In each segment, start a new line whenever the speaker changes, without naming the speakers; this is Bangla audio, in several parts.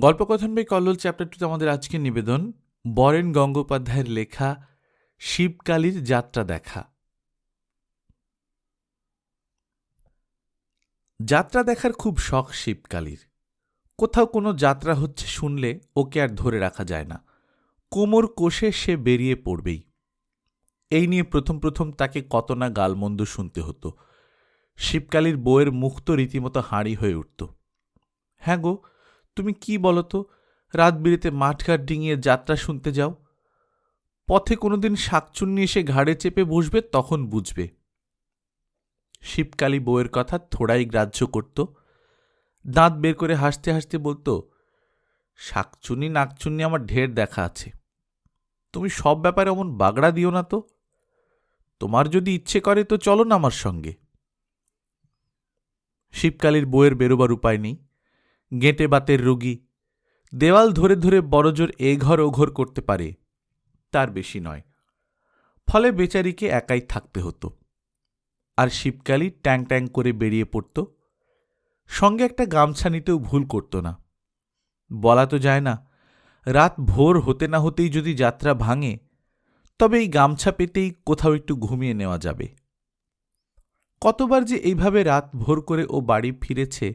গল্পকথন বাই কল্লোল চ্যাপ্টার টুতে আমাদের আজকের নিবেদন, বরেন গঙ্গোপাধ্যায়ের লেখা, শিবকালীর যাত্রা দেখা। যাত্রা দেখার খুব শখ শিবকালীর। কোথাও কোনো যাত্রা হচ্ছে শুনলে ওকে আর ধরে রাখা যায় না। কোমর কোষে সে বেরিয়ে পড়বেই। এই নিয়ে প্রথম প্রথম তাকে কত না গালমন্দ শুনতে হতো। শিবকালীর বইয়ের মুখ তো রীতিমতো হাঁড়ি হয়ে উঠত। হ্যাঁ গো তুমি কি বলো তো রাত বিরেতে মাঠঘাট ডিঙিয়ে যাত্রা শুনতে যাও। পথে কোনোদিন শাকচুন্নি এসে ঘাড়ে চেপে বসবে, তখন বুঝবে। শিবকালী বউয়ের কথা থোড়াই গ্রাহ্য করত। দাঁত বের করে হাসতে হাসতে বলতো, শাকচুন্নি, নাকচুন্নি আমার ঢের দেখা আছে। তুমি সব ব্যাপারে অমন বাগড়া দিও না তো। তোমার যদি ইচ্ছে করে তো চলো না আমার সঙ্গে। শিবকালীর বইয়ের বেরোবার উপায় নেই। গেঁটে বাতের রোগী। দেওয়াল ধরে ধরে বড়জোর এ ঘর ও ঘর করতে পারে, তার বেশি নয়। ফলে বেচারিকে একাই থাকতে হতো। আর শিবকালী ট্যাং ট্যাং করে বেরিয়ে পড়ত। সঙ্গে একটা গামছা নিতেও ভুল করত না। বলা তো যায় না, রাত ভোর হতে না হতেই যদি যাত্রা ভাঙে, তবে এই গামছা পেতেই কোথাও একটু ঘুমিয়ে নেওয়া যাবে। কতবার যে এইভাবে রাত ভোর করে ও বাড়ি ফিরেছে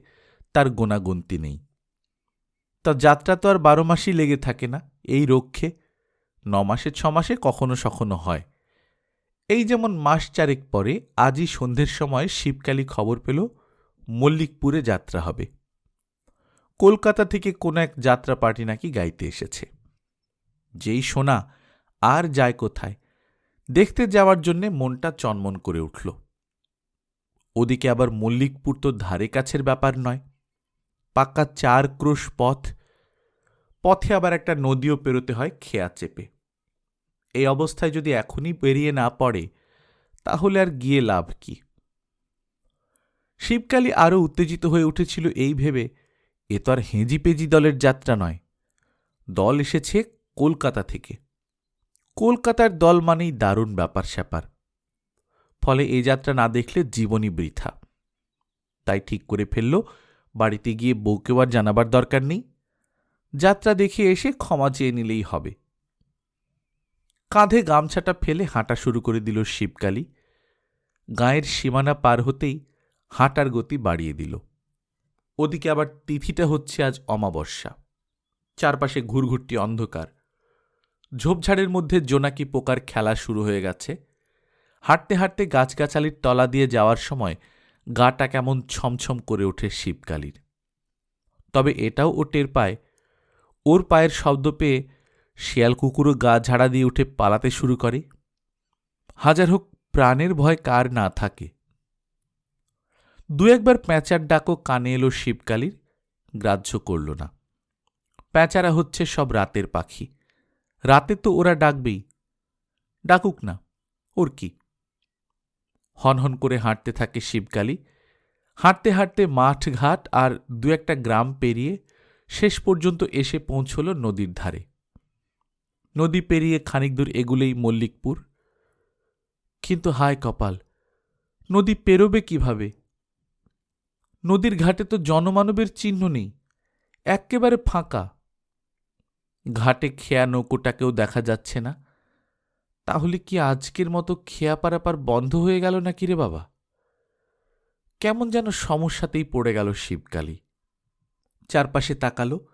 তার গোনাগুন্তি নেই। তা যাত্রা তো আর বারো মাসই লেগে থাকে না, এই রক্ষে ন মাসে, ছ মাসে কখনো সখনো হয়। এই যেমন মাস চারেক পরে আজই সন্ধ্যের সময় শিবকালী খবর পেল মল্লিকপুরে যাত্রা হবে। কলকাতা থেকে কোনো এক যাত্রা পার্টি নাকি গাইতে এসেছে। যেই শোনা আর যায় কোথায়? দেখতে যাওয়ার জন্যে মনটা চনমন করে উঠল। ওদিকে আবার মল্লিকপুর তো ধারে কাছের ব্যাপার নয়। পাক্কা চার ক্রোশ পথ। পথে আবার একটা নদীও পেরোতে হয় খেয়া চেপে। এই অবস্থায় যদি এখনই বেরিয়ে না পড়ে, তাহলে আর গিয়ে লাভ কি? শিবকালী আরও উত্তেজিত হয়ে উঠেছিল এই ভেবে, এ তো আর হেঁজি পেজি দলের যাত্রা নয়। দল এসেছে কলকাতা থেকে। কলকাতার দল মানেই দারুণ ব্যাপার স্যাপার ফলে এ যাত্রা না দেখলে জীবনই বৃথা। তাই ঠিক করে ফেলল বাড়িতে গিয়ে বউকেও আর জানাবার দরকার নেই। যাত্রা দেখে এসে ক্ষমা চেয়ে নিলেই হবে। কাঁধে গামছাটা ফেলে হাঁটা শুরু করে দিল শিবকালী। গায়ের সীমানা পার হতেই হাঁটার গতি বাড়িয়ে দিল। ওদিকে আবার তিথিটা হচ্ছে আজ অমাবস্যা। চারপাশে ঘুরঘুরটি অন্ধকার। ঝোপঝাড়ের মধ্যে জোনাকি পোকার খেলা শুরু হয়ে গেছে। হাঁটতে হাঁটতে গাছগাছালির তলা দিয়ে যাওয়ার সময় গাটা কেমন ছমছম করে ওঠে শিবকালীর। তবে এটাও ও টের পায়, ওর পায়ের শব্দ পেয়ে শিয়াল কুকুরও গা ঝাড়া দিয়ে উঠে পালাতে শুরু করে। হাজার হোক প্রাণের ভয় কার না থাকে। দু একবার প্যাঁচার ডাকও কানে এলো শিবকালীর, গ্রাহ্য করল না। প্যাঁচারা হচ্ছে সব রাতের পাখি। রাতে তো ওরা ডাকবেই। ডাকুক না, ওর কি? হনহন করে হাঁটতে থাকে শিবকালী। হাঁটতে হাঁটতে মাঠ ঘাট আর দু একটা গ্রাম পেরিয়ে শেষ পর্যন্ত এসে পৌঁছল নদীর ধারে। নদী পেরিয়ে খানিক দূর এগুলেই মল্লিকপুর। কিন্তু হায় কপাল, নদী পেরোবে কীভাবে? নদীর ঘাটে তো জনমানবের চিহ্ন নেই, এক্কেবারে ফাঁকা। ঘাটে খেয়া নৌকোটাকেও দেখা যাচ্ছে না। তাহলে কি আজকের মতো খেয়া পারাপার বন্ধ হয়ে গেল না কিরে বাবা? কেমন যেন সমস্যাতেই পড়ে গেল শিবকালী। চারপাশে তাকালো,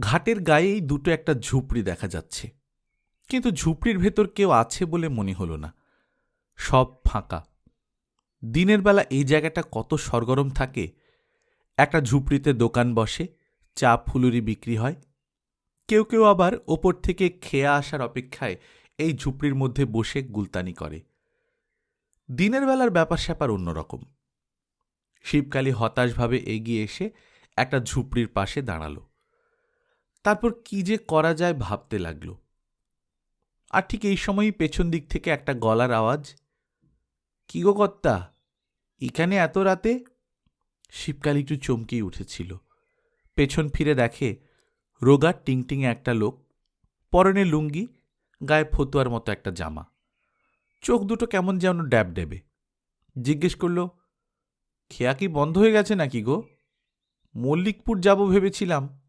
ঘাটের গায়েই দুটো একটা ঝুপড়ি দেখা যাচ্ছে। কিন্তু ঝুপড়ির ভেতর কেউ আছে বলে মনে হল না। সব ফাঁকা। দিনের বেলা এই জায়গাটা কত সরগরম থাকে। একটা ঝুপড়িতে দোকান বসে, চা ফুলুরি বিক্রি হয়। কেউ কেউ আবার ওপর থেকে খেয়া আসার অপেক্ষায় এই ঝুপড়ির মধ্যে বসে গুলতানি করে। দিনের বেলার ব্যাপার স্যাপার অন্যরকম শিবকালী হতাশভাবে এগিয়ে এসে একটা ঝুপড়ির পাশে দাঁড়াল। তারপর কি যে করা যায় ভাবতে লাগল। আর ঠিক এই সময়ই পেছন দিক থেকে একটা গলার আওয়াজ, কি গো কর্তা, এখানে এত রাতে? শিবকালী একটু চমকেই উঠেছিল। পেছন ফিরে দেখে রোগা টিংটিংয়ে একটা লোক, পরনে লুঙ্গি গায়ে ফতুয়ার মতো একটা জামা। চোখ দুটো কেমন যেন ড্যাব ডেবে। জিজ্ঞেস করল, খেয়া কি বন্ধ হয়ে গেছে নাকি গো? মল্লিকপুর যাব ভেবেছিলাম।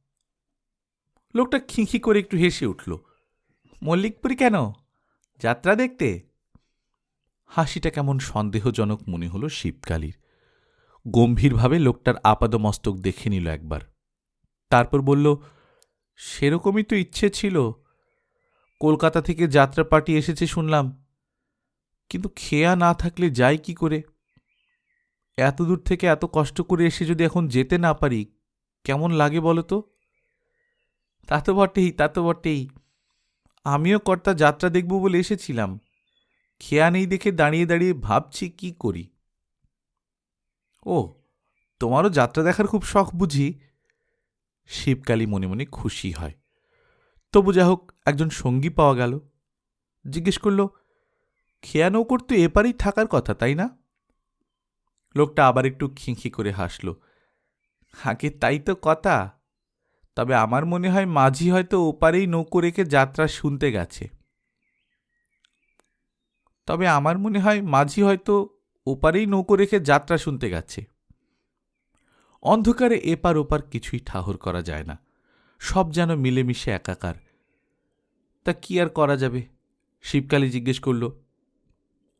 লোকটা খিঁখি করে একটু হেসে উঠল, মল্লিকপুরি কেন? যাত্রা দেখতে? হাসিটা কেমন সন্দেহজনক মনে হলো শিবকালীর। গম্ভীরভাবে লোকটার আপাদমস্তক দেখে নিল একবার। তারপর বলল, সেরকমই তো ইচ্ছে ছিল। কলকাতা থেকে যাত্রা পার্টি এসেছে শুনলাম। কিন্তু খেয়া না থাকলে যাই কি করে? এত দূর থেকে এত কষ্ট করে এসে যদি এখন যেতে না পারি, কেমন লাগে বলো তো? তা তো বটেই, তা তো বটেই। আমিও কর্তা যাত্রা দেখব বলে এসেছিলাম। খেয়া নেই দেখে দাঁড়িয়ে দাঁড়িয়ে ভাবছি কি করি। ও, তোমারও যাত্রা দেখার খুব শখ বুঝি? শিবকালী মনে মনে খুশি হয়। তবু যা হোক একজন সঙ্গী পাওয়া গেল। জিজ্ঞেস করল, খেয়া নৌকর তো এপারেই থাকার কথা, তাই না? লোকটা আবার একটু খিঁখি করে হাসল হাঁকে তাই তো কথা, তবে আমার মনে হয় মাঝি হয়তো ওপারেই নৌকো রেখে যাত্রা শুনতে গেছে। তবে আমার মনে হয় মাঝি হয়তো ওপারেই নৌকো রেখে যাত্রা শুনতে গেছে। অন্ধকারে এপার ওপার কিছুই ঠাহর করা যায় না, সব যেন মিলেমিশে একাকার। তা কি আর করা যাবে? শিবকালী জিজ্ঞেস করল,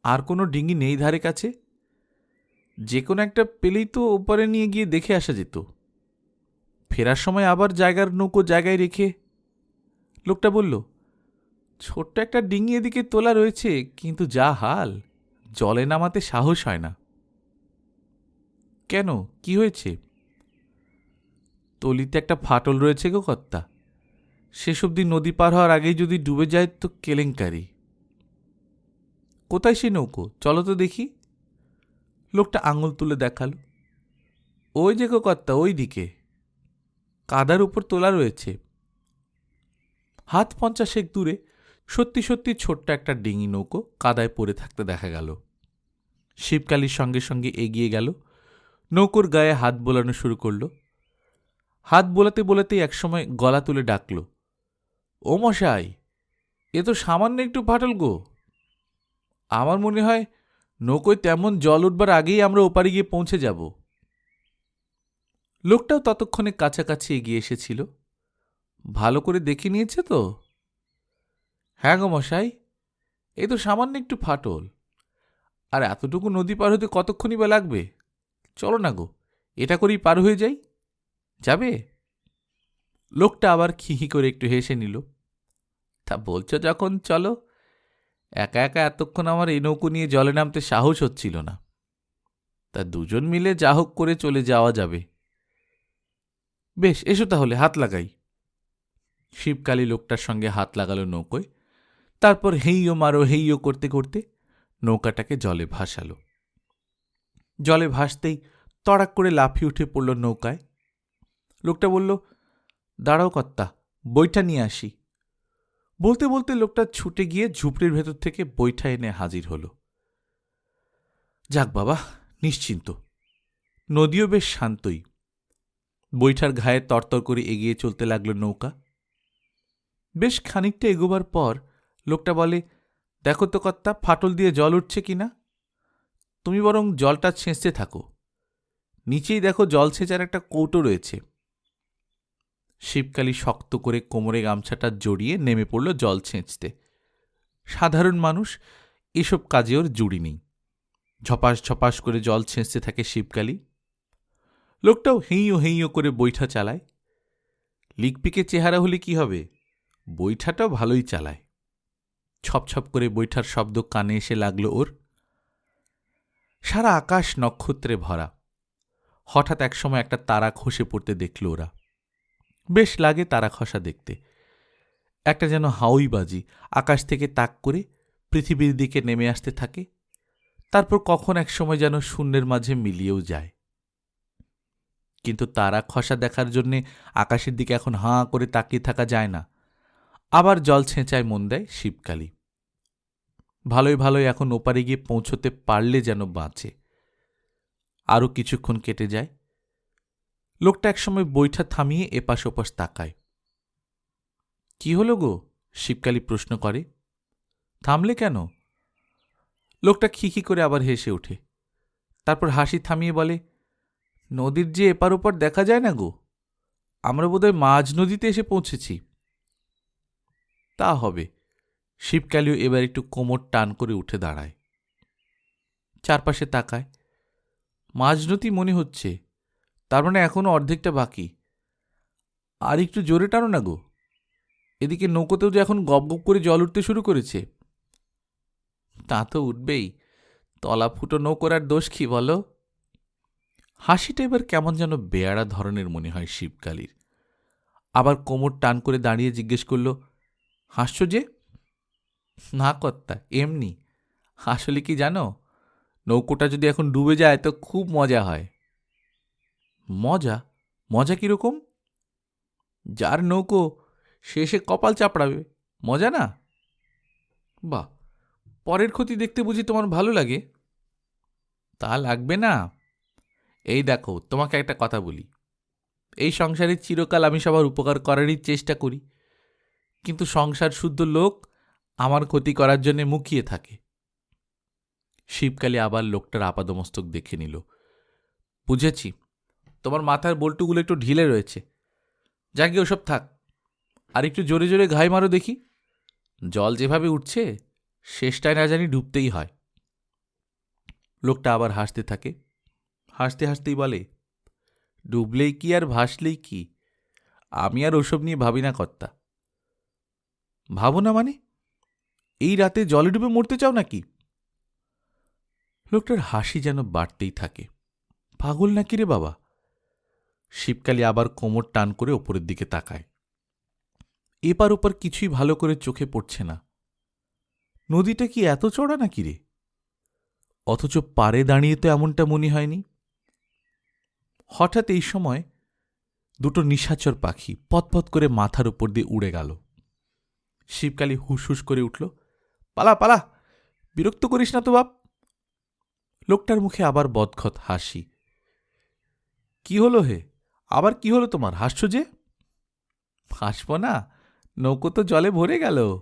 আর কোনো ডিঙি নেই ধারে কাছে? যে কোনো একটা পেলেই তো ওপারে নিয়ে গিয়ে দেখে আসা যেত। ফেরার সময় আবার জায়গার নৌকো জায়গায় রেখে লোকটা বলল, ছোট্ট একটা ডিঙি এদিকে তোলা রয়েছে, কিন্তু যা হাল, জলে নামাতে সাহস হয় না। কেন? কি হয়েছে? তলিতে একটা ফাটল রয়েছে গো কর্তা। শেষ অব্দি নদী পার হওয়ার আগেই যদি ডুবে যায় তো কেলেঙ্কারি। কোথায় সে নৌকো? চলো তো দেখি। লোকটা আঙুল তুলে দেখাল। ওই যে কর্তা ওই দিকে কাদার উপর তোলা রয়েছে। হাত পঞ্চাশেক দূরে সত্যি সত্যি ছোট্ট একটা ডিঙি নৌকো কাদায় পড়ে থাকতে দেখা গেল। শিবকালীর সঙ্গে সঙ্গে এগিয়ে গেল। নৌকোর গায়ে হাত বোলানো শুরু করল। হাত বোলাতে বোলাতেই একসময় গলা তুলে ডাকল। ও মশাই, এ তো সামান্য একটু ফাটল গো। আমার মনে হয় নৌকোয় তেমন জল উঠবার আগেই আমরা ওপারে গিয়ে পৌঁছে যাব। লোকটাও ততক্ষণে কাছাকাছি এগিয়ে এসেছিল। ভালো করে দেখে নিয়েছে তো? হ্যাঁ গো মশাই, এ তো সামান্য একটু ফাটল। আর এতটুকু নদী পার হতে কতক্ষণই বা লাগবে? চলো না গো, এটা করেই পার হয়ে যাই। যাবে? লোকটা আবার খিহি করে একটু হেসে নিল। তা বলছো যখন, চলো। একা একা এতক্ষণ আমার এই নৌকো নিয়ে জলে নামতে সাহস হচ্ছিল না। তা দুজন মিলে যা হোক করে চলে যাওয়া যাবে। বেশ, এসো তাহলে, হাত লাগাই। শিবকালী লোকটার সঙ্গে হাত লাগালো নৌকোয়। তারপর হেইও মারো, হেইও করতে করতে নৌকাটাকে জলে ভাসালো। জলে ভাসতেই তড়াক করে লাফিয়ে উঠে পড়ল নৌকায়। লোকটা বলল দাঁড়াও কর্তা, বইটা নিয়ে আসি। বলতে বলতে লোকটা ছুটে গিয়ে ঝুপড়ির ভেতর থেকে বইটা এনে হাজির হল। যাক বাবা, নিশ্চিন্ত। নদীও বেশ শান্তই। বৈঠার ঘায়ে তরতর করে এগিয়ে চলতে লাগল নৌকা। বেশ খানিকটা এগোবার পর লোকটা বলে, দেখো তো কর্তা, ফাটল দিয়ে জল উঠছে কি না? তুমি বরং জলটা ছেঁচতে থাকো। নিচেই দেখো জল ছেঁচার একটা কৌটো রয়েছে। শিবকালী শক্ত করে কোমরে গামছাটা জড়িয়ে নেমে পড়ল জল ছেঁচতে। সাধারণ মানুষ এসব কাজে ওর জুড়ি নেই। ঝপাস ঝপাস করে জল ছেঁচতে থাকে শিবকালী লোকটাও হেঁইও হেঁইও করে বৈঠা চালায়। লিকপিকে চেহারা হলে কি হবে? বৈঠাটাও ভালোই চালায়। ছপছপ করে বৈঠার শব্দ কানে এসে লাগল ওর। সারা আকাশ নক্ষত্রে ভরা। হঠাৎ একসময় একটা তারা খসে পড়তে দেখল ওরা। বেশ লাগে তারা খসা দেখতে। একটা যেন হাউই বাজি আকাশ থেকে তাক করে পৃথিবীর দিকে নেমে আসতে থাকে, তারপর কখন এক সময় যেন শূন্যের মাঝে মিলিয়েও যায়। কিন্তু তারা খসা দেখার জন্যে আকাশের দিকে এখন হাঁ করে তাকিয়ে থাকা যায় না। আবার জল ছেঁচায় মন দেয় শিবকালী। ভালোই ভালোই এখন ওপারে গিয়ে পৌঁছতে পারলে যেন বাঁচে। আরও কিছুক্ষণ কেটে যায় লোকটা একসময় বৈঠা থামিয়ে এপাশ ওপাশ তাকায়। কি হলো গো? শিবকালী প্রশ্ন করে। থামলে কেন? লোকটা খিখি করে আবার হেসে ওঠে। তারপর হাসি থামিয়ে বলে, নদীর যে এপার ওপার দেখা যায় না গো? আমরা বোধহয় মাঝ নদীতে এসে পৌঁছেছি। তা হবে। শিবকালীও এবার একটু কোমর টান করে উঠে দাঁড়ায়। চারপাশে তাকায়। মাঝনতি মনে হচ্ছে তার মানে এখনও অর্ধেকটা বাকি। আর একটু জোরে টানো না গো। এদিকে নৌকোতেও যে এখন গপ গপ করে জল উঠতে শুরু করেছে। তা তো উঠবেই। তলা ফুটো নৌকোর আর দোষ কি বলো? হাসিটা এবার কেমন যেন বেয়ারা ধরনের মনে হয় শিবকালীর। আবার কোমর টান করে দাঁড়িয়ে জিজ্ঞেস করল, হাসছ যে? না কর্তা, এমনি। আসলে কি জানো? নৌকোটা যদি এখন ডুবে যায় তো খুব মজা হয়। মজা? মজা কীরকম? যার নৌকো শেষে কপাল চাপড়াবে। মজা না? বাহ, পরের ক্ষতি দেখতে বুঝি তোমার ভালো লাগে। তা লাগবে না। এই দেখো, তোমাকে একটা কথা বলি। এই সংসারে চিরকাল আমি সবার উপকার করারই চেষ্টা করি। কিন্তু সংসার শুদ্ধ লোক আমার ক্ষতি করার জন্যে মুখিয়ে থাকে। শিবকালী আবার লোকটার আপাদমস্তক দেখে নিল। বুঝেছি। তোমার মাথার বল্টুগুলো একটু ঢিলে রয়েছে। যাকে ওসব থাক। আর একটু জোরে জোরে ঘাই মারো দেখি। জল যেভাবে উঠছে, শেষটায় না জানি ডুবতেই হয়। লোকটা আবার হাসতে থাকে। হাসতে হাসতেই বলে, ডুবলেই কি আর ভাসলেই কি? আমি আর ওসব নিয়ে ভাবি না কর্তা। ভাবো না মানে? এই রাতে জলে ডুবে মরতে চাও নাকি? লোকটার হাসি যেন বাড়তেই থাকে। পাগল নাকি রে বাবা? শিবকালী আবার কোমর টান করে ওপরের দিকে তাকায়। এপার ওপার কিছুই ভালো করে চোখে পড়ছে না। নদীটা কি এত চড়া নাকি রে? অথচ পারে দাঁড়িয়ে তো এমনটা মনে হয়নি। হঠাৎ এই সময় দুটো নিশাচর পাখি পথপথ করে মাথার উপর দিয়ে উড়ে গেল। শিবকালী হুস করে উঠল, পালা পালা, বিরক্ত করিস না তো বাপ। লোকটার মুখে আবার বদখত হাসি। কি হলো হে? আবার কি হলো তোমার? হাসছ যে? হাসব না। নৌকো তো জলে ভরে গেল।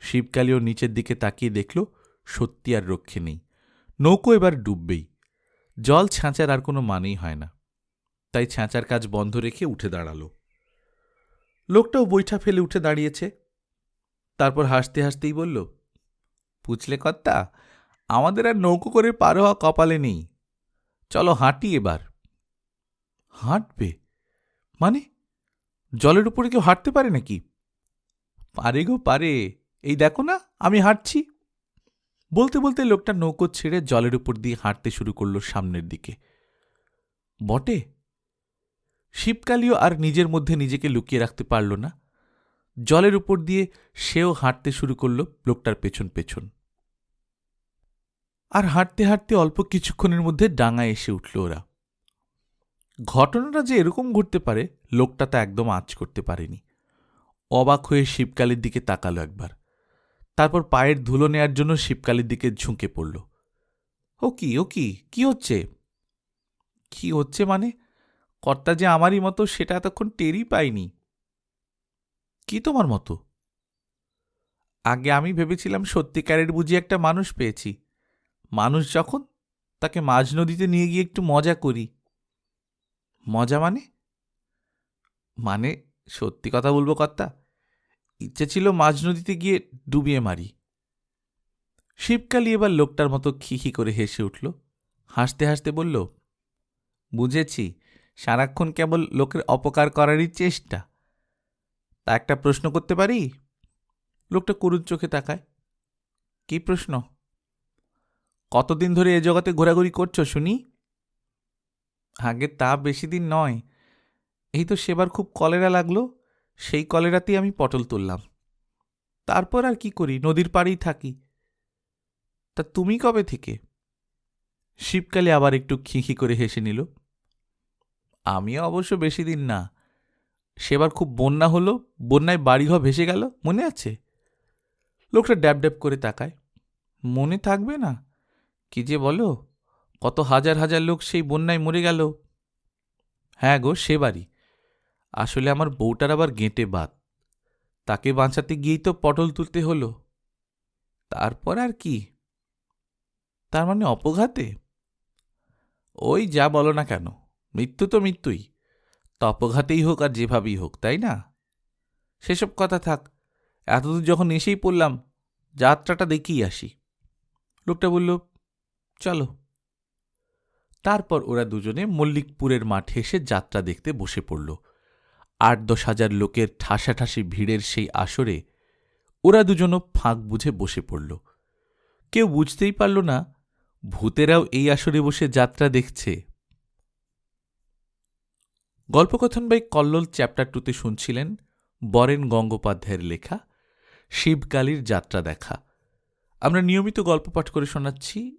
শিবকালীও নিচের দিকে তাকিয়ে দেখল, সত্যি আর রক্ষে নেই। নৌকো এবার ডুববেই। জল ছাঁচার আর কোনো মানেই হয় না। তাই ছাঁচার কাজ বন্ধ রেখে উঠে দাঁড়াল। লোকটাও বৈঠা ফেলে উঠে দাঁড়িয়েছে। তারপর হাসতে হাসতেই বলল, পুছলে কর্তা, আমাদের আর নৌকো করে পার হওয়া কপালে নেই। চলো হাঁটি এবার। হাঁটবে? মানে জলের উপরে কেউ হাঁটতে পারে নাকি? পারে গো, পারে। এই দেখো না, আমি হাঁটছি। বলতে বলতে লোকটা নৌকো ছেড়ে জলের উপর দিয়ে হাঁটতে শুরু করল সামনের দিকে। বটে? শিবকালীও আর নিজের মধ্যে নিজেকে লুকিয়ে রাখতে পারল না। জলের উপর দিয়ে সেও হাঁটতে শুরু করল লোকটার পেছন পেছন। আর হাঁটতে হাঁটতে অল্প কিছুক্ষণের মধ্যে ডাঙায় এসে উঠল ওরা। ঘটনাটা যে এরকম ঘটতে পারে, লোকটা তা একদম আঁচ করতে পারেনি। অবাক হয়ে শিবকালীর দিকে তাকালো একবার। তারপর পায়ের ধুলো নেয়ার জন্য শিবকালীর দিকে ঝুঁকে পড়ল। ও কি ও কি কি হচ্ছে? কি হচ্ছে মানে? কর্তা যে আমারই মতো, সেটা এতক্ষণ টেরই পাইনি। কি তোমার মতো? আগে আমি ভেবেছিলাম সত্যিকারের বুঝি একটা মানুষ পেয়েছি। মানুষ যখন, তাকে মাঝ নদীতে নিয়ে গিয়ে একটু মজা করি। মজা মানে? মানে সত্যি কথা বলব কর্তা, ইচ্ছে ছিল মাঝ নদীতে গিয়ে ডুবিয়ে মারি। শিবকালী এবার লোকটার মতো খিখি করে হেসে উঠল, হাসতে হাসতে বলল, বুঝেছি, সারাক্ষণ কেবল লোকের অপকার করারই চেষ্টা। তা একটা প্রশ্ন করতে পারি? লোকটা করুণ চোখে তাকায়, কি প্রশ্ন? কতদিন ধরে এ জগতে ঘোরাঘুরি করছ শুনি? আগে তা বেশি দিন নয়। এই তো সেবার খুব কলেরা লাগল, সেই কলেরাতেই আমি পটল তুললাম। তারপর আর কি করি? নদীর পাড়েই থাকি। তা তুমি কবে থেকে? শিবকালে আবার একটু খিঁখি করে হেসে নিল। আমিও অবশ্য বেশি দিন না। সেবার খুব বন্যা হলো, বন্যায় বাড়িঘর ভেসে গেল, মনে আছে? লোকটা ড্যাব ড্যাব করে তাকায়। মনে থাকবে না। কি যে বলো? কত হাজার হাজার লোক সেই বন্যায় মরে গেল। হ্যাঁ গো, সে বাড়ি। আসলে আমার বউটার আবার গেঁটে বাত। তাকে বাঁচাতে গিয়েই তো পটল তুলতে হলো। তারপর আর কি? তার মানে অপঘাতে? ওই যা বলো না কেন, মৃত্যু তো মৃত্যুই। তা অপঘাতেই হোক আর যেভাবেই হোক, তাই না? সেসব কথা থাক, এতদূর যখন এসেই পড়লাম, যাত্রাটা দেখেই আসি। লোকটা বলল, চলো। তারপর ওরা দুজনে মল্লিকপুরের মাঠে এসে যাত্রা দেখতে বসে পড়ল। আট দশ হাজার লোকের ঠাসাঠাসি ভিড়ের সেই আসরে ওরা দুজনও ফাঁক বুঝে বসে পড়ল। কেউ বুঝতেই পারল না, ভূতেরাও এই আসরে বসে যাত্রা দেখছে। গল্পকথন বাই কল্লোল চ্যাপ্টার টুতে শুনছিলেন বরেন গঙ্গোপাধ্যায়ের লেখা শিবকালীর যাত্রা দেখা। আমরা নিয়মিত গল্প পাঠ করে শোনাচ্ছি।